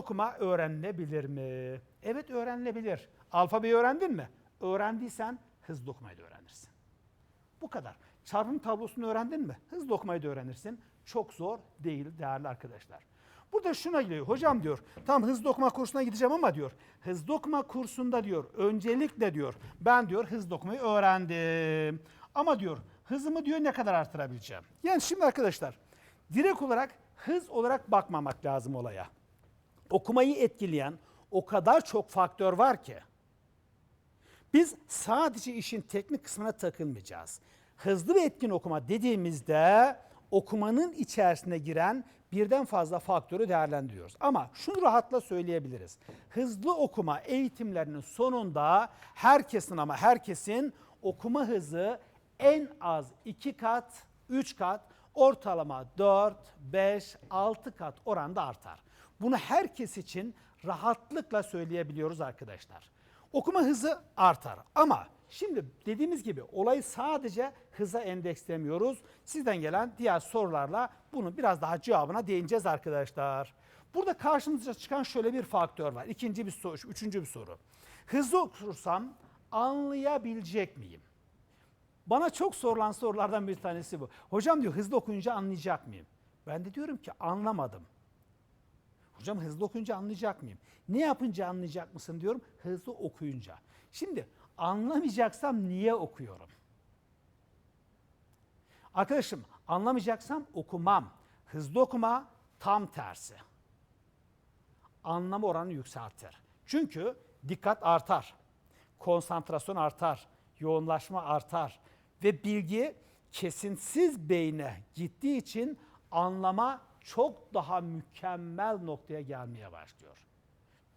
okuma öğrenilebilir mi? Evet öğrenilebilir. Alfabeyi öğrendin mi? Öğrendiysen hızlı okumayı da öğrenirsin. Bu kadar. Çarpım tablosunu öğrendin mi? Hızlı okumayı da öğrenirsin. Çok zor değil değerli arkadaşlar. Burada şuna geliyor. Hocam diyor tam hızlı okuma kursuna gideceğim ama diyor hızlı okuma kursunda diyor öncelikle diyor ben diyor hızlı okumayı öğrendim. Ama diyor hızımı diyor ne kadar artırabileceğim? Yani şimdi arkadaşlar direkt olarak hız olarak bakmamak lazım olaya. Okumayı etkileyen o kadar çok faktör var ki. Biz sadece işin teknik kısmına takılmayacağız. Hızlı ve etkin okuma dediğimizde okumanın içerisine giren birden fazla faktörü değerlendiriyoruz. Ama şunu rahatla söyleyebiliriz. Hızlı okuma eğitimlerinin sonunda herkesin ama herkesin okuma hızı en az 2 kat, 3 kat, ortalama 4, 5, 6 kat oranda artar. Bunu herkes için rahatlıkla söyleyebiliyoruz arkadaşlar. Okuma hızı artar ama şimdi dediğimiz gibi olayı sadece hıza endekslemiyoruz. Sizden gelen diğer sorularla bunun biraz daha cevabına değineceğiz arkadaşlar. Burada karşımıza çıkan şöyle bir faktör var. İkinci bir soru, üçüncü bir soru. Hızlı okursam anlayabilecek miyim? Bana çok sorulan sorulardan bir tanesi bu. Hocam diyor hızlı okuyunca anlayacak mıyım? Ben de diyorum ki anlamadım. Hocam hızlı okuyunca anlayacak mıyım? Ne yapınca anlayacak mısın diyorum. Hızlı okuyunca. Şimdi anlamayacaksam niye okuyorum? Arkadaşım anlamayacaksam okumam. Hızlı okuma tam tersi. Anlama oranı yükseltir. Çünkü dikkat artar. Konsantrasyon artar. Yoğunlaşma artar. Ve bilgi kesintisiz beyne gittiği için anlama çok daha mükemmel noktaya gelmeye başlıyor.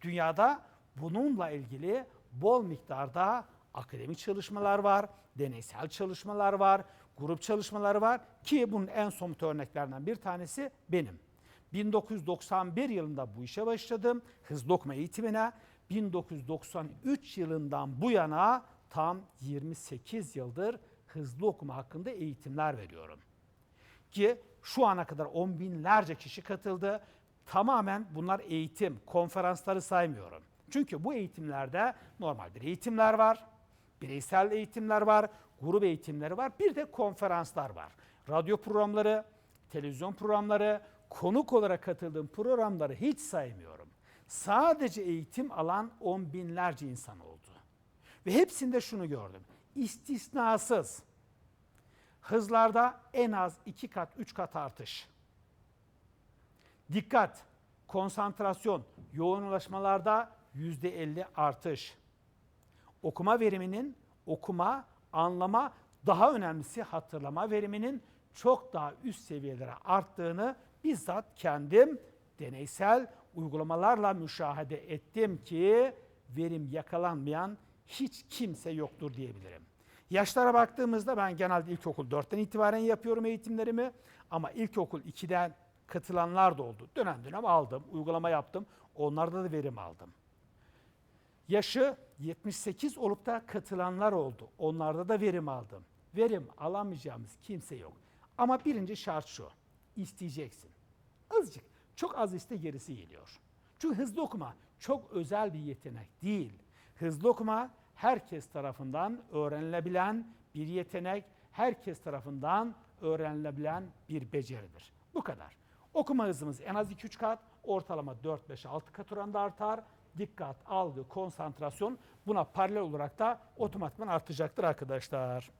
Dünyada bununla ilgili bol miktarda akademik çalışmalar var, deneysel çalışmalar var, grup çalışmaları var ki bunun en somut örneklerinden bir tanesi benim. 1991 yılında bu işe başladım hızlı okuma eğitimine. 1993 yılından bu yana tam 28 yıldır hızlı okuma hakkında eğitimler veriyorum ki şu ana kadar on binlerce kişi katıldı. Tamamen bunlar eğitim, konferansları saymıyorum. Çünkü bu eğitimlerde normal bir eğitimler var, bireysel eğitimler var, grup eğitimleri var, bir de konferanslar var. Radyo programları, televizyon programları, konuk olarak katıldığım programları hiç saymıyorum. Sadece eğitim alan on binlerce insan oldu. Ve hepsinde şunu gördüm. İstisnasız hızlarda en az 2 kat, 3 kat artış. Dikkat, konsantrasyon, yoğunlaşmalarda %50 artış. Okuma veriminin, okuma, anlama, daha önemlisi hatırlama veriminin çok daha üst seviyelere arttığını bizzat kendim deneysel uygulamalarla müşahede ettim ki verim yakalanmayan hiç kimse yoktur diyebilirim. Yaşlara baktığımızda ben genelde ilkokul 4'ten itibaren yapıyorum eğitimlerimi ama ilkokul 2'den katılanlar da oldu. Dönem dönem aldım, uygulama yaptım. Onlarda da verim aldım. Yaşı 78 olup da katılanlar oldu. Onlarda da verim aldım. Verim alamayacağımız kimse yok. Ama birinci şart şu. isteyeceksin. Azıcık, çok az iste gerisi geliyor. Çünkü hızlı okuma çok özel bir yetenek değil. Hızlı okuma herkes tarafından öğrenilebilen bir yetenek, herkes tarafından öğrenilebilen bir beceridir. Bu kadar. Okuma hızımız en az 2-3 kat, ortalama 4-5-6 kat oranda artar. Dikkat, algı, konsantrasyon buna paralel olarak da otomatikman artacaktır arkadaşlar.